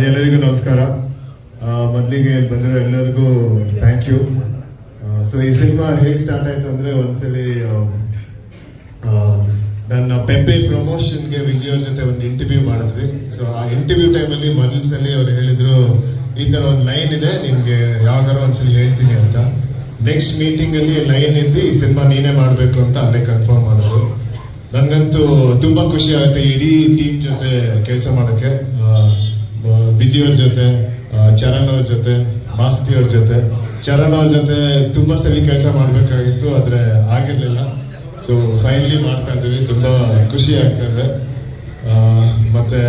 ಎಲ್ಲರಿಗೂ ನಮಸ್ಕಾರ. ಮೊದಲಿಗೆ ಬಂದಿರೋ ಎಲ್ಲರಿಗೂ ಥ್ಯಾಂಕ್ ಯು ಸೊ ಈ ಸಿನಿಮಾ ಹೇಗೆ ಸ್ಟಾರ್ಟ್ ಆಯಿತು ಅಂದರೆ ಒಂದ್ಸಲಿ ನನ್ನ ಪೆಪ್ಪೆ ಪ್ರಮೋಷನ್ಗೆ ವಿಜಯ್ ಅವ್ರ ಜೊತೆ ಒಂದು ಇಂಟರ್ವ್ಯೂ ಮಾಡಿದ್ವಿ. ಸೊ ಆ ಇಂಟರ್ವ್ಯೂ ಟೈಮಲ್ಲಿ ಮೊದಲ ಸಲ ಅವ್ರು ಹೇಳಿದ್ರು, ಈ ಥರ ಒಂದು ಲೈನ್ ಇದೆ ನಿಮಗೆ ಯಾವಾಗಾರ ಒಂದ್ಸಲಿ ಹೇಳ್ತೀನಿ ಅಂತ. ನೆಕ್ಸ್ಟ್ ಮೀಟಿಂಗಲ್ಲಿ ಲೈನ್ ಇದ್ದು ಈ ಸಿನಿಮಾ ನೀನೇ ಮಾಡಬೇಕು ಅಂತ ಅಲ್ಲೇ ಕನ್ಫರ್ಮ್ ಮಾಡಿದ್ರು. ನನಗಂತೂ ತುಂಬ ಖುಷಿ ಆಗುತ್ತೆ ಇಡೀ ಟೀಮ್ ಜೊತೆ ಕೆಲಸ ಮಾಡೋಕ್ಕೆ. ವಿಜಯ್ ಅವ್ರ ಜೊತೆ ಚರಣ್ ಅವ್ರ ಜೊತೆ, ಮಾಸ್ತಿ ಅವ್ರ ಜೊತೆ. ಚರಣ್ ಅವ್ರ ಜೊತೆ ತುಂಬ ಸಲ ಕೆಲಸ ಮಾಡಬೇಕಾಗಿತ್ತು, ಆದರೆ ಆಗಿರಲಿಲ್ಲ. ಸೊ ಫೈನಲಿ ಮಾಡ್ತಾ ಇದ್ದೀವಿ. ತುಂಬ ಖುಷಿ ಆಗ್ತಾ ಮತ್ತು,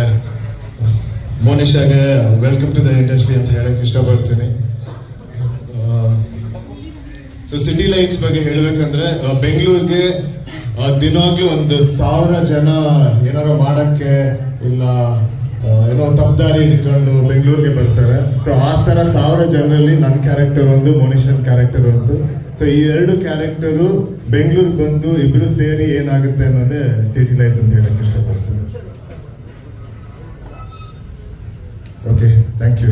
ಮೋನಿಷಾಗೆ ವೆಲ್ಕಮ್ ಟು ದ ಇಂಡಸ್ಟ್ರಿ ಅಂತ ಹೇಳಕ್ಕೆ ಇಷ್ಟಪಡ್ತೀನಿ. ಸೊ ಸಿಟಿ ಲೈಟ್ಸ್ ಬಗ್ಗೆ ಹೇಳಬೇಕಂದ್ರೆ ಬೆಂಗಳೂರಿಗೆ ದಿನಾಗ್ಲೂ ಒಂದು ಸಾವಿರ ಜನ ಏನಾರು ಮಾಡಕ್ಕೆ ಇಲ್ಲ ಏನೋ ತಪ್ಪದಾರಿ ಹಿಡ್ಕೊಂಡು ಬೆಂಗಳೂರಿಗೆ ಬರ್ತಾರೆ. ಸೊ ಆ ತರ ಸಾವಿರ ಜನರಲ್ಲಿ ನನ್ನ ಕ್ಯಾರೆಕ್ಟರ್ ಒಂದು, ಮೋನಿಷನ್ ಕ್ಯಾರೆಕ್ಟರ್ ಒಂದು. ಸೊ ಈ ಎರಡು ಕ್ಯಾರೆಕ್ಟರು ಬೆಂಗಳೂರಿಗೆ ಬಂದು ಇಬ್ರು ಸೇರಿ ಏನಾಗುತ್ತೆ ಅನ್ನೋದೇ ಸಿಟಿ ಲೈಟ್ಸ್ ಅಂತ ಹೇಳಕ್ಕೆ ಇಷ್ಟಪಡ್ತೀನಿ. ಓಕೆ ಥ್ಯಾಂಕ್ ಯು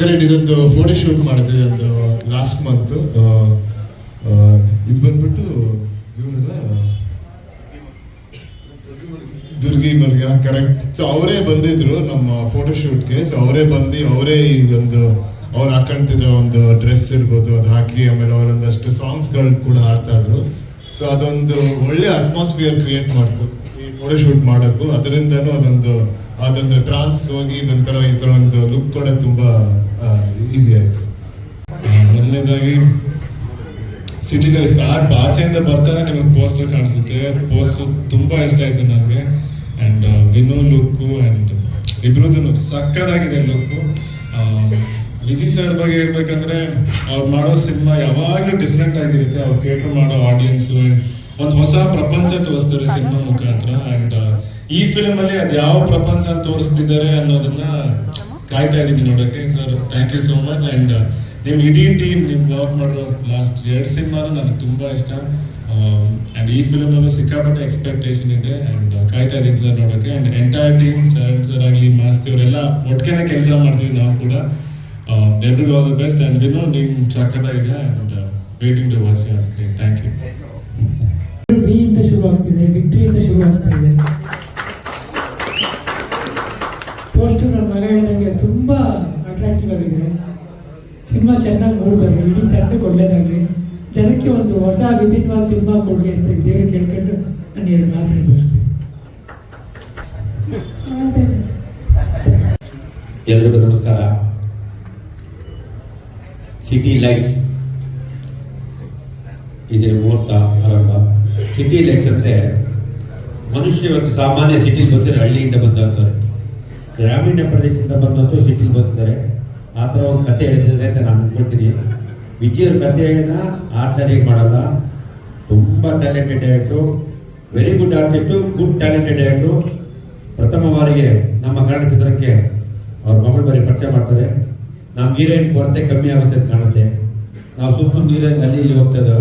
ಕರೆಕ್ಟ್ ಇದೊಂದು ಫೋಟೋ ಶೂಟ್ ಮಾಡಿದ್ವಿ ಒಂದು ಲಾಸ್ಟ್ ಮಂತ್ ಇದು ಬಂದ್ಬಿಟ್ಟು ದುರ್ಗಿ ಮರ್ಗ ಕರೆಕ್ಟ್ ಸೊ ಅವರೇ ಬಂದಿದ್ರು ನಮ್ಮ ಫೋಟೋಶೂಟ್ಗೆ ಸೊ ಅವರೇ ಬಂದು, ಅವರೇ ಇದೊಂದು ಅವ್ರು ಹಾಕೊಂತಿರೋ ಒಂದು ಡ್ರೆಸ್ ಇರ್ಬೋದು, ಅದು ಹಾಕಿ, ಆಮೇಲೆ ಅವರೊಂದಷ್ಟು ಸಾಂಗ್ಸ್ಗಳು ಕೂಡ ಹಾಡ್ತಾ ಇದ್ರು. ಸೊ ಅದೊಂದು ಒಳ್ಳೆ ಅಟ್ಮಾಸ್ಫಿಯರ್ ಕ್ರಿಯೇಟ್ ಮಾಡ್ತು ಈ ಫೋಟೋಶೂಟ್ ಮಾಡೋಕ್ಕೂ ಅದರಿಂದನೂ ಅದೊಂದು ಅದೊಂದು ಟ್ರಾನ್ಸ್ಗೆ ಹೋಗಿ ಇದೊಂಥರ ಥರ ಒಂದು ಲುಕ್ ಕೂಡ ತುಂಬಾ ಈಸಿ ಆಯ್ತು. ಸಿಟಿ ಲೈಫ್ ಆರ್ಟ್ ಆಚೆಯಿಂದ ಬರ್ತಾನೆ ನಿಮಗೆ ಪೋಸ್ಟರ್ ಕಾಣಿಸುತ್ತೆ. ಪೋಸ್ಟರ್ ತುಂಬಾ ಇಷ್ಟ ಆಯ್ತು ನನಗೆ ಅಂಡ್ ವಿನು ಲುಕ್ಕು ಅಂಡ್ ಇಬ್ರದ್ದು ಸಕ್ಕತ್ತಾಗಿದೆ ಲುಕ್ಕು. ವಿಜಿ ಸರ್ ಬಗ್ಗೆ ಹೇಳ್ಬೇಕಂದ್ರೆ ಅವ್ರು ಮಾಡೋ ಸಿನಿಮಾ ಯಾವಾಗಲೂ ಡಿಫ್ರೆಂಟ್ ಆಗಿರುತ್ತೆ. ಅವ್ರು ಕೇಟರ್ ಮಾಡೋ ಆಡಿಯನ್ಸ್ ಒಂದು ಹೊಸ ಪ್ರಪಂಚ ತೋರಿಸ್ತಾರೆ ಸಿನಿಮಾ ಮುಖಾಂತರ. ಅಂಡ್ ಈ ಫಿಲಮಲ್ಲಿ ಅಲ್ಲಿ ಅದು ಯಾವ ಪ್ರಪಂಚ ತೋರಿಸ್ತಿದ್ದಾರೆ ಅನ್ನೋದನ್ನ ಕಾಯ್ತಾ ಇದ್ದೀನಿ ನೋಡೋಕೆ sir thank you so much and ನಿಮ್ ಇಡೀ ಟೀಮ್ ನಿಮ್ ವರ್ಕ್ ಮಾಡೋ ಲಾಸ್ಟ್ ಎರಡು ಸಿನಿಮಾನು ನನಗೆ ತುಂಬಾ ಇಷ್ಟ. ಅಂಡ್ ಈ ಫಿಲ್ಮ್ ಅಲ್ಲೂ ಸಿಕ್ಕಾಪಟ್ಟೆ ಎಕ್ಸ್ಪೆಕ್ಟೇಷನ್ ಇದೆ. ಅಂಡ್ ಕಾಯ್ತಾ ಇದ್ದೀನಿ ಸರ್ ನೋಡಕ್ಕೆ and entire team Charan sir ಆಗಲಿ ಮಾಸ್ತಿ ಅವರೆಲ್ಲ ಒಟ್ಟಿಗೆ ಕೆಲಸ ಮಾಡ್ತೀವಿ ನಾವು ಕೂಡ. ಎಲ್ರಿಗೂ ಆಲ್ ದ ಬೆಸ್ಟ್ ಅಂಡ್ ವಿನೋ ನಿಮ್ ಸಕ್ಕತ್ತಾಗಿದೆ and waiting to watch thank you ಇಂದ ಶುರು ಆಗ್ತಿದೆ ವಿಕ್ಟ್ರಿಯಿಂದ ಶುರು ಆಗ್ತಾ ಇದೆ ಪೋಸ್ಟರ್ ನನ್ನ ಮಗ ಹೇಳಿದಂಗೆ ತುಂಬ ಅಟ್ರಾಕ್ಟಿವ್ ಆಗಿದೆ ಸಿನಿಮಾ ಚೆನ್ನಾಗಿ ನೋಡ್ಬರ್ರಿ ಇಡೀ ತಂಡಕ್ಕೆ ಒಳ್ಳೇದಾಗಲಿ. ಜನಕ್ಕೆ ಒಂದು ಹೊಸ ವಿಭಿನ್ನವಾದ ಸಿನಿಮಾ ಕೊಡ್ಲಿ ಅಂತ ದೇವ್ರು ಕೇಳ್ಕೊಂಡು ನಾನು ಎರಡು ಮಾತು ಮುಗಿಸ್ತೀನಿ. ಎಲ್ರಿಗೂ ನಮಸ್ಕಾರ. ಸಿಟಿ ಲೈಟ್ಸ್ ಇದೇ ಮುಹೂರ್ತ, ಆರಂಭ. ಸಿಟಿ ಲೈಟ್ಸ್ ಅಂದರೆ ಮನುಷ್ಯ ಒಂದು ಸಾಮಾನ್ಯ ಸಿಟಿಲಿ ಬರ್ತಾರೆ ಹಳ್ಳಿಯಿಂದ ಬಂದಂಥವ್ರೆ ಗ್ರಾಮೀಣ ಪ್ರದೇಶದಿಂದ ಬಂದಂಥವ್ರು ಸಿಟಿಲಿ ಬರ್ತಾರೆ ಆ ಥರ ಒಂದು ಕತೆ ಹೇಳಿದ್ರೆ ಅಂತ ನಾನು ಅನ್ಕೊಳ್ತೀನಿ. ವಿಜಯವ್ರ ಕಥೆಯನ್ನು ಆರ್ಡರಿಗೆ ಮಾಡಲ್ಲ? ತುಂಬ talented director very good artist good talented director ಪ್ರಥಮ ಬಾರಿಗೆ ನಮ್ಮ ಕನ್ನಡ ಚಿತ್ರಕ್ಕೆ ಅವ್ರ ಮಗಳು ಬರೀ ಪರಿಚಯ ಮಾಡ್ತಾರೆ. ನಮ್ಮ ಹೀರೋಯಿನ್ ಕೊರತೆ ಕಮ್ಮಿ ಆಗುತ್ತೆ ಅಂತ ಕಾಣುತ್ತೆ. ನಾವು ಸುತ್ತ ಸುತ್ತ ಹೀರೋಯಿನ್ ಅಲ್ಲಿ ಇಲ್ಲಿ ಹೋಗ್ತದೆ.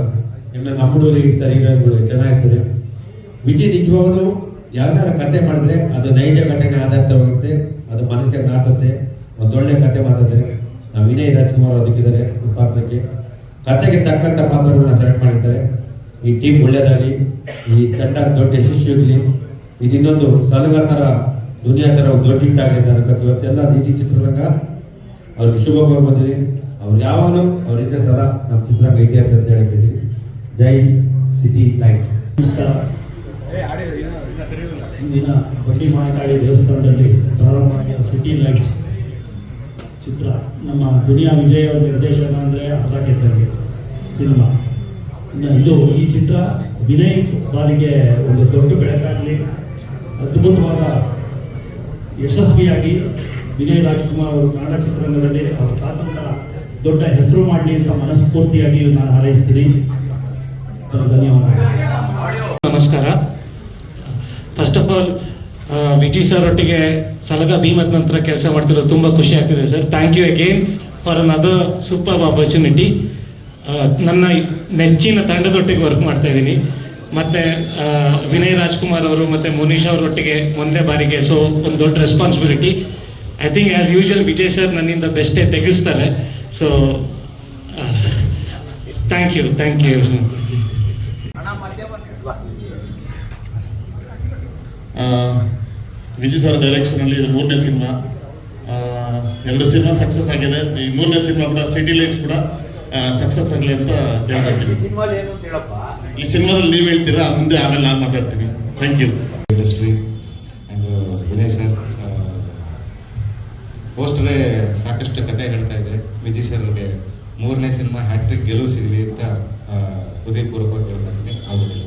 ಆಮೇಲೆ ನಮ್ಮ ಹುಡುಗರು ಇರ್ತಾರೆ ಹೀರೋಯಿನ್ಗಳು ಚೆನ್ನಾಗಿರ್ತದೆ ವಿಜಯ್ ನಿಜವಾಗ್ಲೂ ಯಾವ್ದಾರ ಕತೆ ಮಾಡಿದ್ರೆ ಅದು ನೈಜ ಘಟನೆ ಆಧಾರಿತವಾಗುತ್ತೆ ಅದು ಮನಸ್ಸಿಗೆ ನಾಟುತ್ತೆ. ಒಂದೊಳ್ಳೆ ಕತೆ ಮಾಡಿದ್ದಾರೆ ನಾವು ವಿನಯ್ ರಾಜ್ಕುಮಾರ್ ಅದಕ್ಕಿದ್ದಾರೆ ಪಾತ್ರಕ್ಕೆ ಕತೆಗೆ ತಕ್ಕಂಥ ಪಾತ್ರಗಳನ್ನ ಸೆಲೆಕ್ಟ್ ಮಾಡಿರ್ತಾರೆ. ಈ ಟೀಮ್ ಒಳ್ಳೆಯದಾಗಲಿ ಈ ತಂಡ ದೊಡ್ಡ ಯಶಸ್ವಿಯಾಗಲಿ ಇದು ಇನ್ನೊಂದು ಸಲಗ ಥರ ದುನಿಯಾ ಥರ ದೊಡ್ಡ ಹಿಟ್ಟಾಗಿದೆ ಅನ್ನೋದು ಇವತ್ತೆಲ್ಲ ಇಡೀ ಚಿತ್ರರಂಗ. ಅವ್ರಿಗೆ ಶುಭ ಬಂದಿದೆ. ಅವ್ರು ಯಾವಾಗಲೂ ಅವರಿಂದ ಸಲ ನಮ್ಮ ಚಿತ್ರರಂಗ ಇದೆ ಅಂತ ಹೇಳ್ತಿದ್ದೀವಿ ಜೈ ಸಿಟಿ ಥ್ಯಾಂಕ್ಸ್. ನಮಸ್ಕಾರ. ಇಂದಿನ ಬಡ್ಡಿ ಮಾತಾಡಿ ದೇವಸ್ಥಾನದಲ್ಲಿ ಪ್ರಾರಂಭವಾಗಿರೋ ಸಿಟಿ ಲೈಟ್ಸ್ ಚಿತ್ರ ನಮ್ಮ ದುನಿಯಾ ವಿಜಯ್ ಅವರ ನಿರ್ದೇಶನ ಅಂದರೆ ಕೆಟ್ಟಂಗೆ ಸಿನಿಮಾ. ಇದು ಈ ಚಿತ್ರ ವಿನಯ್ ಬಾಲಿಗೆ ಒಂದು ದೊಡ್ಡ ಬೆಳಕಾಗಲಿ, ಅದ್ಭುತವಾದ ಯಶಸ್ವಿಯಾಗಿ ವಿನಯ್ ರಾಜ್ಕುಮಾರ್ ಅವರು ಕನ್ನಡ ಚಿತ್ರರಂಗದಲ್ಲಿ ಅವರ ತಾತಂತ ದೊಡ್ಡ ಹೆಸರು ಮಾಡಲಿ ಅಂತ ಮನಸ್ಫೂರ್ತಿಯಾಗಿ ನಾನು ಹಾರೈಸ್ತೀನಿ. ಧನ್ಯವಾದ ನಮಸ್ಕಾರ. First of all Vijay sir ಒಟ್ಟಿಗೆ ಸಲಗ ಭೀಮತ್ ನಂತರ ಕೆಲಸ ಮಾಡ್ತಿರೋದು ತುಂಬ ಖುಷಿ ಆಗ್ತಿದೆ sir thank you again for other super opportunity ನನ್ನ ನೆಚ್ಚಿನ ತಂಡದೊಟ್ಟಿಗೆ ವರ್ಕ್ ಮಾಡ್ತಾ ಇದ್ದೀನಿ. ಮತ್ತು ವಿನಯ್ ರಾಜ್ಕುಮಾರ್ ಅವರು ಮತ್ತು ಮುನೀಶ್ ಅವರೊಟ್ಟಿಗೆ ಒಂದೇ ಬಾರಿಗೆ ಸೊ ಒಂದು ದೊಡ್ಡ responsibility I think as usual Vijay sir ನನ್ನಿಂದ ಬೆಸ್ಟೇ ತೆಗೆಸ್ತಾರೆ. So thank you thank you Vijay sir direction ಅಲ್ಲಿ ಇದು ಮೂರನೇ ಸಿನಿಮಾ ಎರಡು ಸಿನಿಮಾ ಸಕ್ಸಸ್ ಆಗಿದೆ. ಈ ಮೂರನೇ ಸಿನಿಮಾ ಕೂಡ ಸಿಟಿ ಲೈಟ್ಸ್ ಕೂಡ ಸಕ್ಸಸ್ ಆಗಲಿ ಅಂತ ಕೇಳ್ಕೊಳ್ತೀನಿ ಈ ಸಿನಿಮಾದಲ್ಲಿ ನೀವು ಹೇಳ್ತೀರಾ? ಮುಂದೆ ಆಮೇಲೆ ನಾನು ಮಾತಾಡ್ತೀನಿ. Thank you industry and Vinay sir ಪೋಸ್ಟರೇ ಸಾಕಷ್ಟು ಕತೆ ಹೇಳ್ತಾ ಇದೆ ವಿಜಯ್ ಸರ್ ಮೂರನೇ ಸಿನಿಮಾ ಹ್ಯಾಟ್ರಿಕ್ ಗೆಲುವು ಸಿಗಲಿ ಅಂತ ಹೃದಯಪೂರ್ವಕವಾಗಿ ಹೇಳ್ತಾ ಇದ್ದೀನಿ. ಆಗೋದಿಲ್ಲ